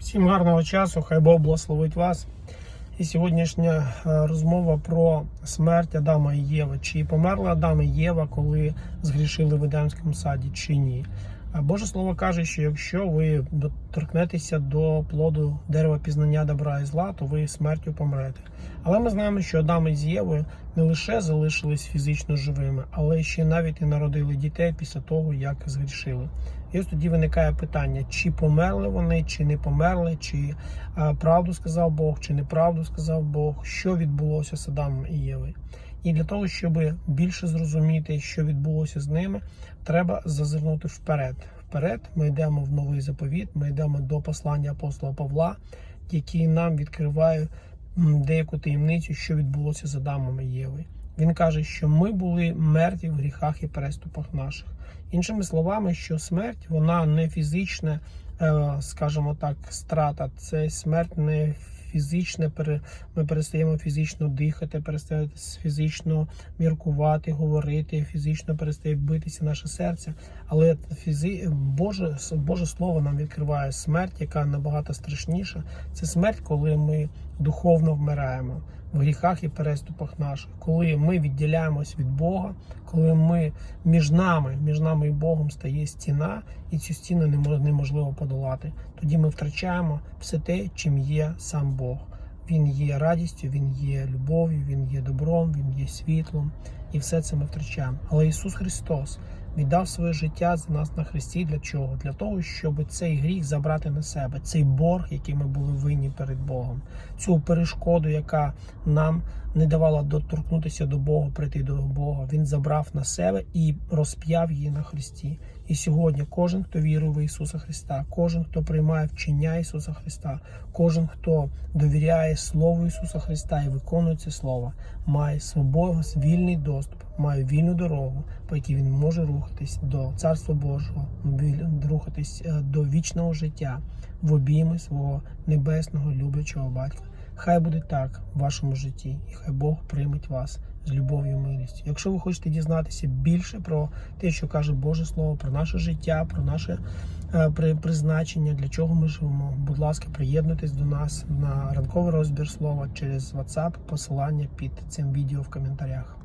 Всім гарного часу, хай Бог благословить вас. І сьогоднішня е, розмова про смерть Адама і Єви. Чи померла Адам і Єва, коли згрішили в Едемському саді, чи ні? Боже Слово каже, що якщо ви доторкнетеся до плоду дерева пізнання добра і зла, то ви смертю помрете. Але ми знаємо, що Адам із Євою не лише залишились фізично живими, але ще навіть і народили дітей після того, як згрішили. І ось тоді виникає питання: чи померли вони, чи не померли, чи правду сказав Бог, чи неправду сказав Бог, що відбулося з Адамом і Євою. І для того, щоб більше зрозуміти, що відбулося з ними, треба зазирнути вперед. Вперед ми йдемо в новий заповіт, ми йдемо до послання апостола Павла, який нам відкриває деяку таємницю, що відбулося з Адамом і Євою. Він каже, що ми були мертві в гріхах і переступах наших. Іншими словами, що смерть вона не фізична, е, скажімо так, страта, це смерть не фізичне, ми перестаємо фізично дихати, перестаємо фізично міркувати, говорити, фізично перестає битися наше серце. Але фізи... Боже, Боже Слово нам відкриває смерть, яка набагато страшніша. Це смерть, коли ми духовно вмираємо в гріхах і переступах наших, коли ми відділяємось від Бога, коли ми між нами, між нами і Богом стає стіна, і цю стіну неможливо подолати. Тоді ми втрачаємо все те, чим є сам Бог. Він є радістю, він є любов'ю, він є добром, він є світлом, і все це ми втрачаємо. Але Ісус Христос віддав своє життя за нас на Христі. Для чого? Для того, щоб цей гріх забрати на себе, цей борг, який ми були винні перед Богом, цю перешкоду, яка нам не давала доторкнутися до Бога, прийти до Бога. Він забрав на себе і розп'яв її на Христі. І сьогодні кожен, хто вірує в Ісуса Христа, кожен, хто приймає вчення Ісуса Христа, кожен, хто довіряє Слову Ісуса Христа і виконує це Слово, має свободу, вільний доступ, має вільну дорогу, по якій він може рухатись до Царства Божого, рухатись е, до вічного життя в обійми свого небесного люблячого батька. Хай буде так в вашому житті, і хай Бог прийметь вас з любов'ю і милістю. Якщо ви хочете дізнатися більше про те, що каже Боже Слово, про наше життя, про наше е, при- призначення, для чого ми живемо, будь ласка, приєднуйтесь до нас на ранковий розбір слова через WhatsApp, посилання під цим відео в коментарях.